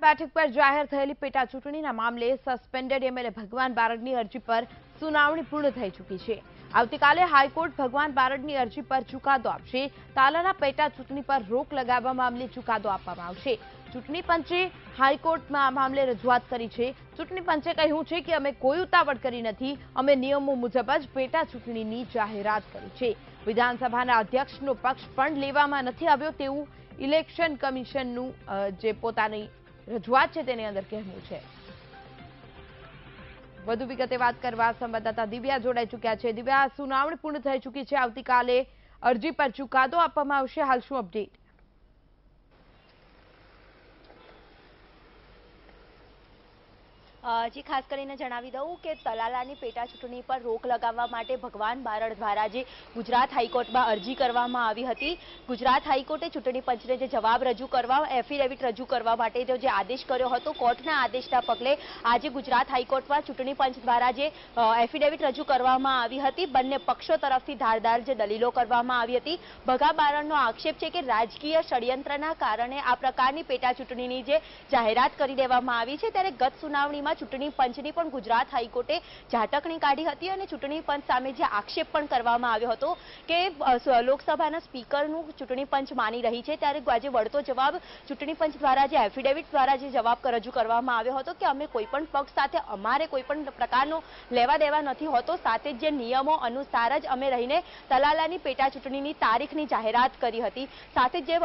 બેઠક પર જાહેર થયેલી પેટા ચૂંટણીના મામલે સસ્પેન્ડેડ એમએલએ ભગવાન બારડની અરજી પર સુનાવણી પૂર્ણ થઈ ચૂકી છે. આવતીકાલે હાઈકોર્ટ ભગવાન બારડની અરજી પર ચુકાદો આપશે. તાલાના પેટા ચૂંટણી પર રોક લગાવવા મામલે ચુકાદો આપવામાં આવશે. ચૂંટણી પંચે હાઈકોર્ટમાં આ મામલે રજૂઆત કરી છે. ચૂંટણી પંચે કહ્યું છે કે અમે કોઈ ઉતાવળ કરી નથી. અમે નિયમો મુજબ જ પેટા ચૂંટણીની જાહેરાત કરી છે. વિધાનસભાના અધ્યક્ષનો પક્ષ પણ લેવામાં નથી આવ્યો તેવું ઇલેક્શન કમિશનનું જે પોતાની રજૂઆત છે તેની અંદર કહેવું છે. વધુ વિગતે વાત કરવા સંવાદદાતા દિવ્યા જોડાઈ ચૂક્યા છે. દિવ્યા, સુનાવણી પૂર્ણ થઈ ચૂકી છે. આવતીકાલે અરજી પર ચુકાદો આપવામાં આવશે. હાલ શું અપડેટ? જી ખાસ કરીને જણાવી દઉં કે તલાલાની પેટા ચૂંટણી પર રોક લગાવવા માટે ભગવાન બારડ દ્વારા જે ગુજરાત હાઈકોર્ટમાં અરજી કરવામાં આવી હતી. ગુજરાત હાઈકોર્ટે ચૂંટણી પંચને જે જવાબ રજૂ કરવા, એફિડેવિટ રજૂ કરવા માટે જે આદેશ કર્યો હતો, કોર્ટના આદેશના પગલે આજે ગુજરાત હાઈકોર્ટમાં ચૂંટણી પંચ દ્વારા જે એફિડેવિટ રજૂ કરવામાં આવી હતી. બંને પક્ષો તરફથી ધારદાર જે દલીલો કરવામાં આવી હતી. ભગા બારડનો આક્ષેપ છે કે રાજકીય ષડયંત્રના કારણે આ પ્રકારની પેટા ચૂંટણીની જે જાહેરાત કરી દેવામાં આવી છે, ત્યારે ગત સુનાવણીમાં ચૂંટણી પંચની પણ ગુજરાત હાઈકોર્ટે ઝાટકણી કાઢી હતી અને ચૂંટણી પંચ સામે જે આક્ષેપ પણ કરવામાં આવ્યો હતો કે લોકસભાના સ્પીકરનું ચૂંટણી પંચ માની રહી છે, ત્યારે આજે વળતો જવાબ ચૂંટણી પંચ દ્વારા જે એફિડેવિટ દ્વારા જે જવાબ રજૂ કરવામાં આવ્યો હતો કે અમે કોઈ પણ પક્ષ સાથે, અમારે કોઈ પણ પ્રકારનો લેવા દેવા નથી હોતો, સાથે જ નિયમો અનુસાર જ અમે રહીને તલાલાની પેટા ચૂંટણીની તારીખની જાહેરાત કરી હતી. સાથે જે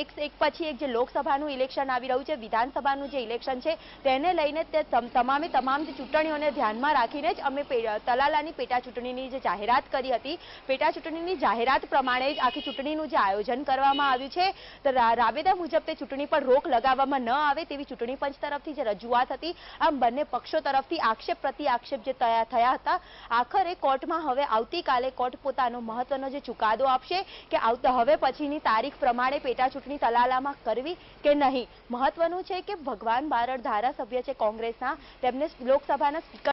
એક એક પછી એક જે લોકસભાનું ઇલેક્શન આવી રહ્યું છે, વિધાનસભાનું જે ઇલેક્શન છે, તેને લઈને તે તમ- તમામે તમામ જે ચૂંટણીઓને ધ્યાનમાં રાખીને જ અમે તલાલાની પેટા ચૂંટણીની જે જાહેરાત કરી હતી. પેટા ચૂંટણીની જાહેરાત પ્રમાણે જ આખી ચૂંટણીનું જે આયોજન કરવામાં આવ્યું છે. તો રાબેતા મુજબ તે ચૂંટણી પર રોક લગાવવામાં ન આવે તેવી ચૂંટણી પંચ તરફથી જે રજૂઆત હતી, આમ બંને પક્ષો તરફથી આક્ષેપ પ્રતિ આક્ષેપ જે થયા હતા. આખરે કોર્ટમાં હવે આવતીકાલે કોર્ટ પોતાનો મહત્વનો જે ચુકાદો આપશે કે આવતા હવે પછીની તારીખ પ્રમાણે પેટા ચૂંટણી તલાલામાં કરવી કે નહીં? મહત્વનું છે કે ભગવાન બારડ ધારાસભ્ય છે કોંગ્રેસના તેમને લોકસભાના સ્પીકર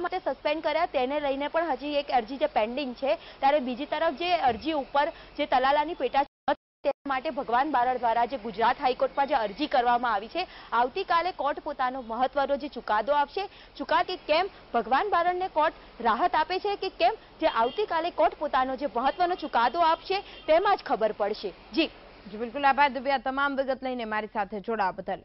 માટે સસ્પેન્ડ કર્યા. તેને લઈને પણ હજી એક અરજી જે પેન્ડિંગ છે, ત્યારે બીજી તરફ જે અરજી ઉપર જે તલાલાની પેટા માટે ભગવાન બારડ દ્વારા જે ગુજરાત હાઈકોર્ટમાં જે અરજી કરવામાં આવી છે, આવતીકાલે કોર્ટ પોતાનો મહત્વનો જે ચુકાદો આપશે. ચુકા કેમ? ભગવાન બારડને કોર્ટ રાહત આપે છે કે કેમ? જે આવતીકાલે કોર્ટ પોતાનો જે મહત્વનો ચુકાદો આપશે, તેમાં જ ખબર પડશે. જી. જી, બિલકુલ આભાર દિવ્યા તમામ વિગત લઈને મારી સાથે જોડાવા બદલ.